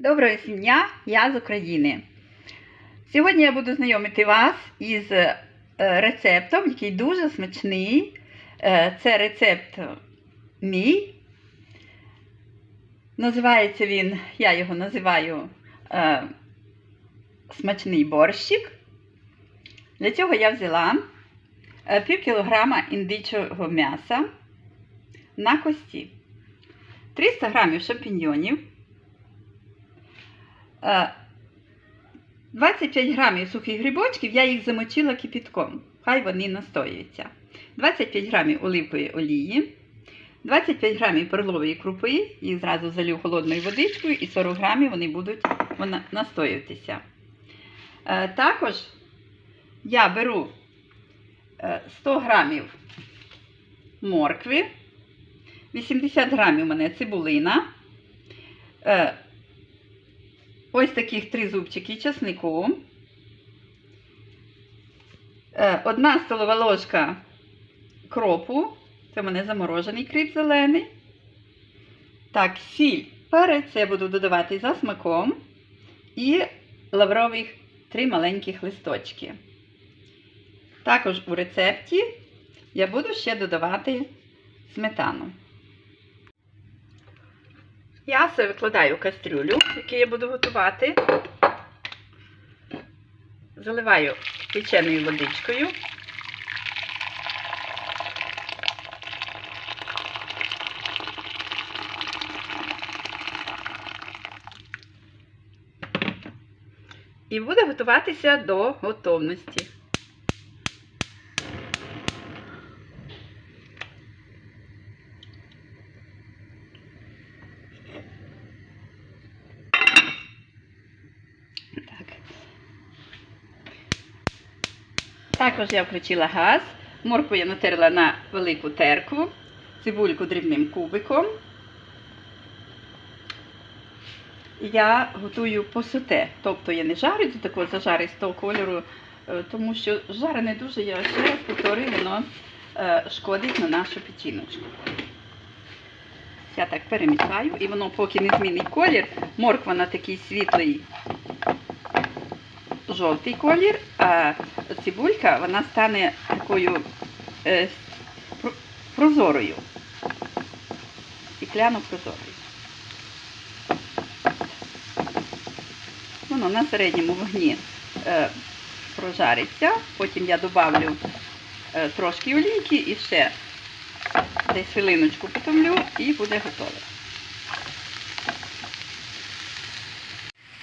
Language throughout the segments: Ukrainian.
Доброго дня, я з України. Сьогодні я буду знайомити вас із е, рецептом, який дуже смачний. Е, Це рецепт мій. Називається він, я його називаю е, смачний борщик. Для цього я взяла пів кілограма індичого м'яса на кості, 300 грамів шампіньйонів. Е, 25 грамів сухих грибочків, я їх замочила кипятком. Хай вони настоюються. 25 грамів оливкової олії, 25 грамів перлової крупи, їх зразу залю холодною водичкою, і 40 грамів вони будуть настоюватися. Е, Також я беру е, 100 грамів моркви, 80 грамів у мене цибулина. Ось таких три зубчики часнику. Е, Одна столова ложка кропу. Це в мене заморожений кріп зелений. Так, сіль. Перець я буду додавати за смаком. І лаврових три маленьких листочки. Також у рецепті я буду ще додавати сметану. Я викладаю в кастрюлю, якій я буду готувати. Заливаю печеною водичкою. І буде готуватися до готовності. Також я включила газ. Моркву я натерла на велику терку, цибульку дрібним кубиком. Я готую посоте. Тобто я не жарю до такого зажаристого кольору, е, тому що жарене дуже, я ще раз повторюю, воно е, шкодить на нашу печіночку. Я так перемішаю, і воно поки не змінить колір, морква на такий світлий жовтий колір, а цибулька вона стане такою е, прозорою. Стікляно прозорою. Воно на середньому вогні е, прожариться, потім я добавлю е, трошки олійки і ще десь хвилиночку потомлю і буде готове.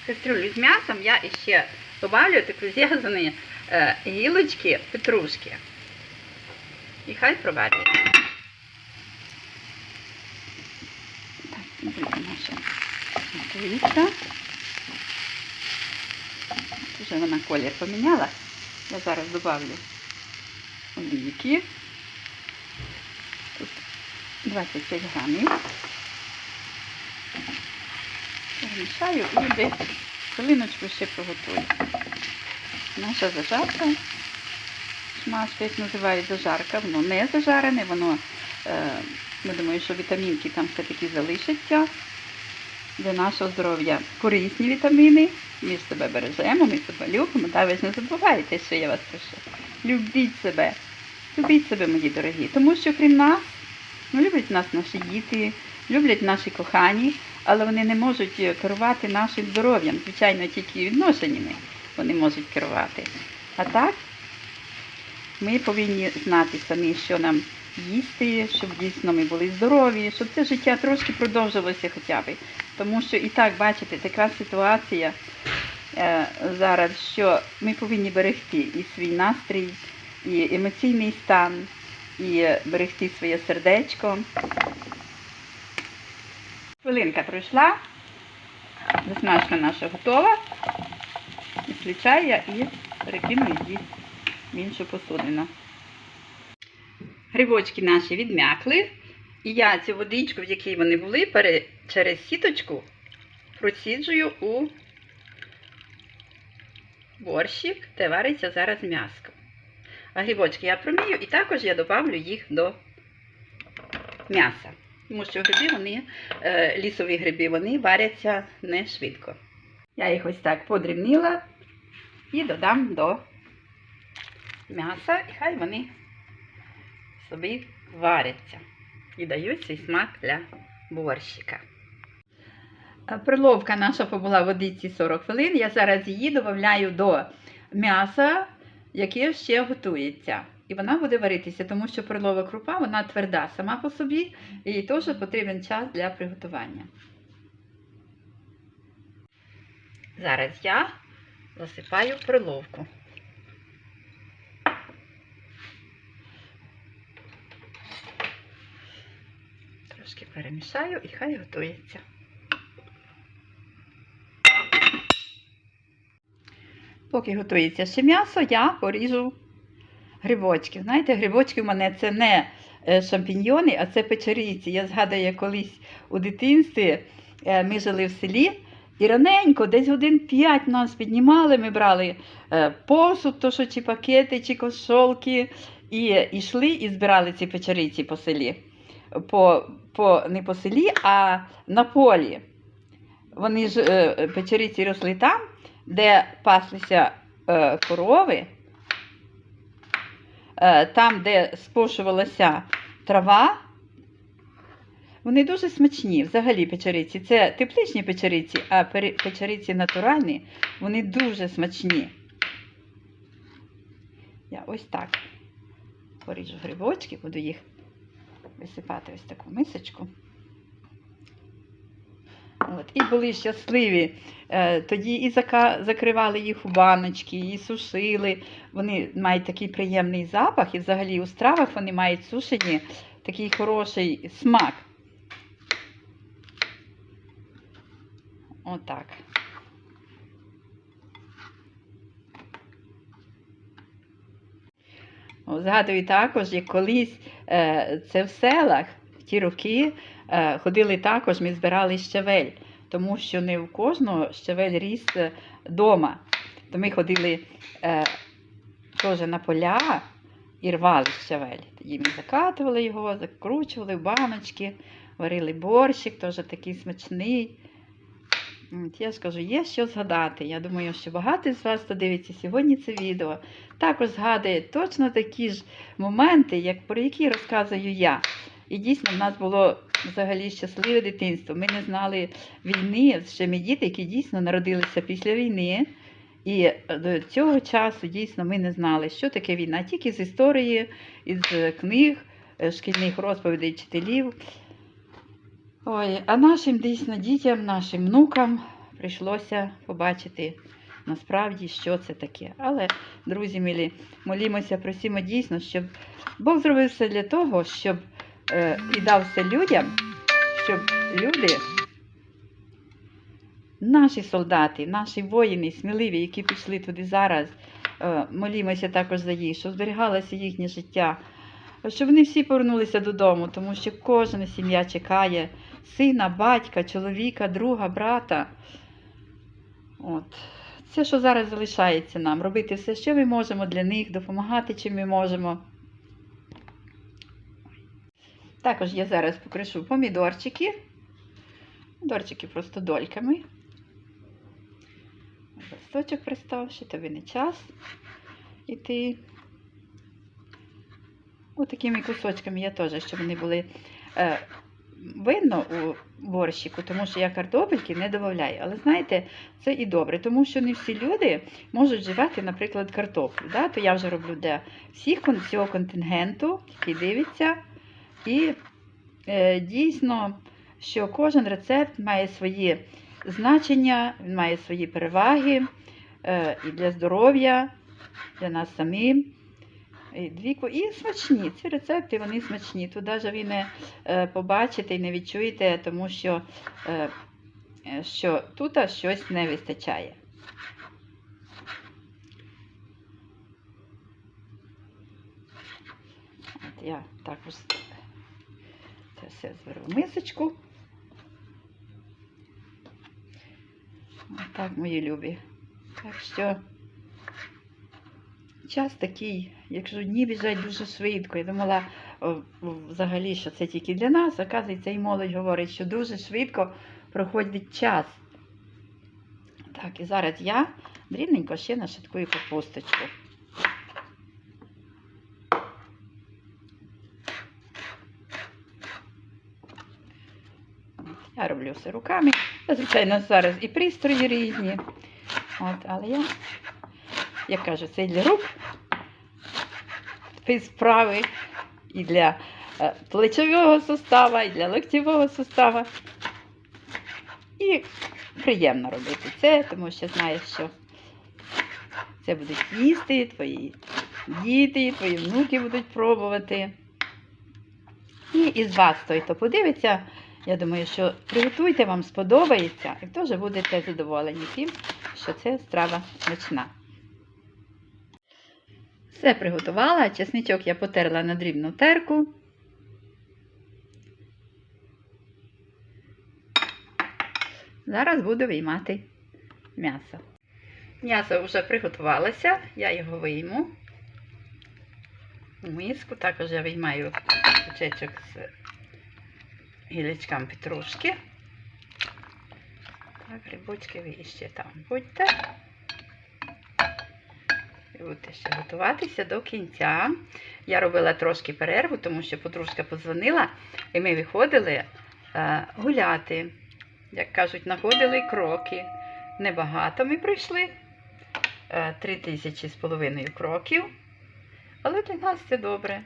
кастрюлю з м'ясом я ще такі зрізані е, гілочки петрушки. І хай проварюється. Так, наша готується. Вже вона колір поміняла. Я зараз добавлю олійки. Тут 25 грамів. Перемішаю і десь хвилиночку ще приготую. Наша зажарка. Шмашка, як називають зажарка, воно не зажарене, воно, е, ми думаємо, що вітамінки там все-таки залишаться. Для нашого здоров'я корисні вітаміни. Ми себе бережемо, ми себе любимо. Та ви ж не забувайте, що я вас прошу. Любіть себе. Любіть себе, мої дорогі. Тому що крім нас, ну, люблять нас наші діти, люблять наші кохані, але вони не можуть е, керувати нашим здоров'ям. Звичайно, тільки відношеннями вони можуть керувати. А так, ми повинні знати самі, що нам їсти, щоб дійсно ми були здорові, щоб це життя трошки продовжилося хоча б. Тому що і так, бачите, така ситуація е, зараз, що ми повинні берегти і свій настрій, і емоційний стан, і берегти своє сердечко. Хвилинка пройшла, засмажка наша готова. Відключаю я і перекину її в іншу посудину. Грибочки наші відм'якли. І я цю водичку, в якій вони були, через сіточку проціджую у борщик, де вариться зараз м'яско. А грибочки я промію і також я добавлю їх до м'яса. Тому що гриби, вони, е, лісові гриби, вони варяться не швидко. Я їх ось так подрібнила і додам до м'яса, і хай вони собі варяться і дають свій смак для борщика. Е, Приловка наша побула в водиці 40 хвилин. Я зараз її додаю до м'яса, яке ще готується. І вона буде варитися, тому що перлова крупа вона тверда сама по собі, і їй теж потрібен час для приготування. Зараз я засипаю перловку. Трошки перемішаю і хай готується. Поки готується ще м'ясо, я поріжу грибочки. Знаєте, грибочки в мене це не е, шампіньйони, а це печеріці. Я згадую, як колись у дитинстві е, ми жили в селі. І раненько, десь годин 5 нас піднімали, ми брали е, посуд, то що чи пакети, чи кошолки, і йшли і збирали ці печериці по селі. По, по, не по селі, а на полі. Вони ж печериці росли там, де паслися корови, там, де спошувалася трава. Вони дуже смачні, взагалі печериці. Це тепличні печериці, а печериці натуральні, вони дуже смачні. Я ось так поріжу грибочки, буду їх висипати ось таку мисочку. От. І були щасливі. Е, тоді і закривали їх у баночки, і сушили. Вони мають такий приємний запах, і взагалі у стравах вони мають сушені такий хороший смак. Отак. Згадую також, як колись е, це в селах, ті роки е, ходили також, ми збирали щавель, тому що не у кожного щавель ріс вдома. То ми ходили е, теж на поля і рвали щавель. Ми закатували його, закручували в баночки, варили борщик, теж такий смачний. Я ж кажу, є що згадати. Я думаю, що багато з вас, хто дивиться сьогодні це відео, також згадує точно такі ж моменти, як про які розказую я. І дійсно в нас було взагалі щасливе дитинство. Ми не знали війни, ще ми діти, які дійсно народилися після війни. І до цього часу дійсно ми не знали, що таке війна, тільки з історії, із книг, е, шкільних розповідей вчителів. Ой, а нашим дійсно дітям, нашим внукам прийшлося побачити насправді, що це таке. Але, друзі милі, молімося, просимо дійсно, щоб Бог зробив все для того, щоб е, і дав все людям, щоб люди, наші солдати, наші воїни, сміливі, які пішли туди зараз, е, молімося також за їх, щоб зберігалося їхнє життя. Щоб вони всі повернулися додому, тому що кожна сім'я чекає сина, батька, чоловіка, друга, брата. От. Це, що зараз залишається нам, робити все, що ми можемо для них, допомагати, чим ми можемо. Також я зараз покришу помідорчики. Помідорчики просто дольками. Листочок пристав, ще тобі не час іти. Отакими кусочками я теж, щоб вони були е, видно у борщику, тому що я картопельки не додаю. Але знаєте, це і добре, тому що не всі люди можуть вживати, наприклад, картоплю. Да? То я вже роблю для всіх всього контингенту, який дивиться. І е, дійсно, що кожен рецепт має свої значення, він має свої переваги е, і для здоров'я, для нас самим. І смачні. Ці рецепти вони смачні. Тут навіть ви не е, побачите і не відчуєте, тому що, е, що тут щось не вистачає. Я також все зверу в мисочку. Так, мої любі. Так що час такий, якщо дні біжать дуже швидко. Я думала, взагалі, що це тільки для нас. Оказується, і молодь говорить, що дуже швидко проходить час. Так, і зараз я дрібненько ще нашаткую капусточку. Я роблю все руками. Звичайно, зараз і пристрої різні. От, але я, як кажу, це і для рук і справи, і для е, плечового сустава, і для локтєвого сустава. І приємно робити це, тому що знаєш, що це будуть їсти, твої діти, твої внуки будуть пробувати. І із вас той, хто подивиться, я думаю, що приготуйте, вам сподобається, і теж будете задоволені тим, що це страва смачна. Все приготувала, чесничок я потерла на дрібну терку. Зараз буду виймати м'ясо. М'ясо вже приготувалося, я його вийму у миску. Також я виймаю кучечок з гілячками петрушки. Так, грибочки ви іще там будьте. І будете ще готуватися до кінця. Я робила трошки перерву, тому що подружка подзвонила, і ми виходили е, гуляти. Як кажуть, находили кроки. Небагато ми пройшли. Е, Три тисячі з половиною кроків. Але для нас це добре.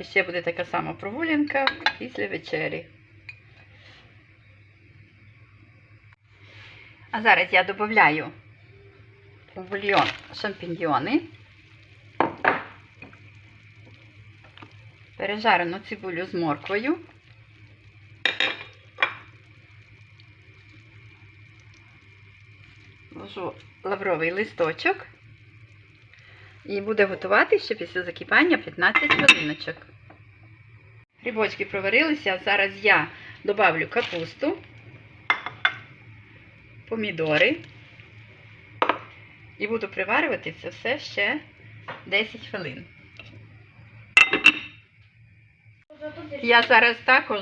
І ще буде така сама прогулянка після вечері. А зараз я додаю у бульйон шампіньйони, пережарену цибулю з морквою, вложу лавровий листочок і буде готувати ще після закипання 15 хвилиночок. Грибочки проварилися, зараз я добавлю капусту, помідори. І буду приварювати це все ще 10 хвилин. Я зараз також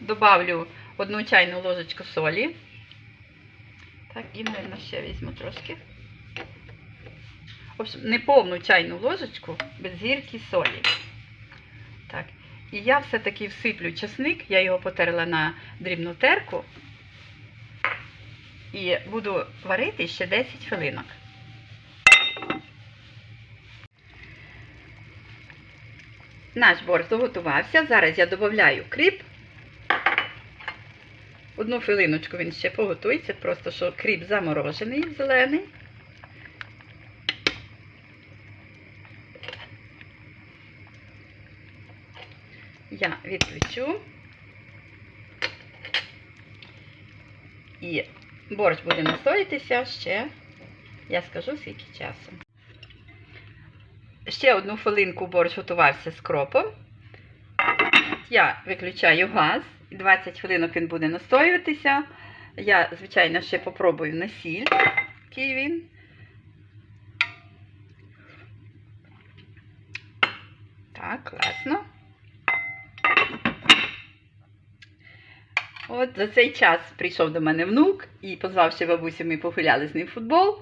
добавлю одну чайну ложечку солі. Так, і, мабуть, ще візьму трошки. В общем, не повну чайну ложечку без гірки солі. Так. І я все-таки всиплю часник, я його потерла на дрібну терку. І буду варити ще 10 хвилинок. Наш борщ доготувався. Зараз я додаю кріп. Одну хвилиночку він ще поготується, просто що кріп заморожений, зелений. Я відключу. І борщ буде настоїтися ще, я скажу, скільки часу. Ще одну хвилинку борщ готувався з кропом. Я виключаю газ, 20 хвилинок він буде настоюватися. Я, звичайно, ще попробую на сіль, який він. Так, класно. От за цей час прийшов до мене внук і позвав ще бабусю, ми погуляли з ним в футбол.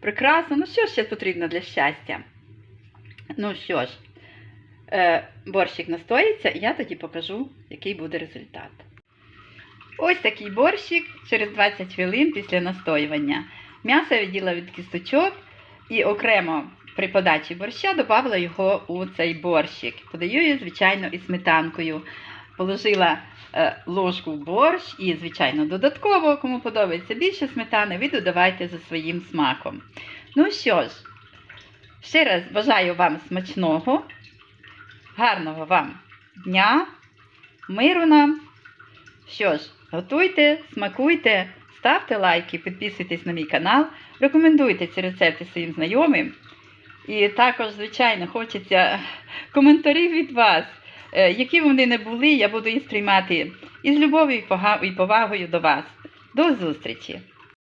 Прекрасно. Ну що ще потрібно для щастя? Ну що ж, е, борщик настоїться, і я тоді покажу, який буде результат. Ось такий борщик через 20 хвилин після настоювання. М'ясо я відділа від кісточок і окремо при подачі борща додала його у цей борщик. Подаю її, звичайно, із сметанкою. Положила ложку в борщ і, звичайно, додатково, кому подобається більше сметани, ви додавайте за своїм смаком. Ну що ж, ще раз бажаю вам смачного, гарного вам дня, миру нам. Що ж, готуйте, смакуйте, ставте лайки, підписуйтесь на мій канал, рекомендуйте ці рецепти своїм знайомим. І також, звичайно, хочеться коментарів від вас. Е, Які вони не були, я буду їх сприймати із любов'ю і повагою до вас. До зустрічі!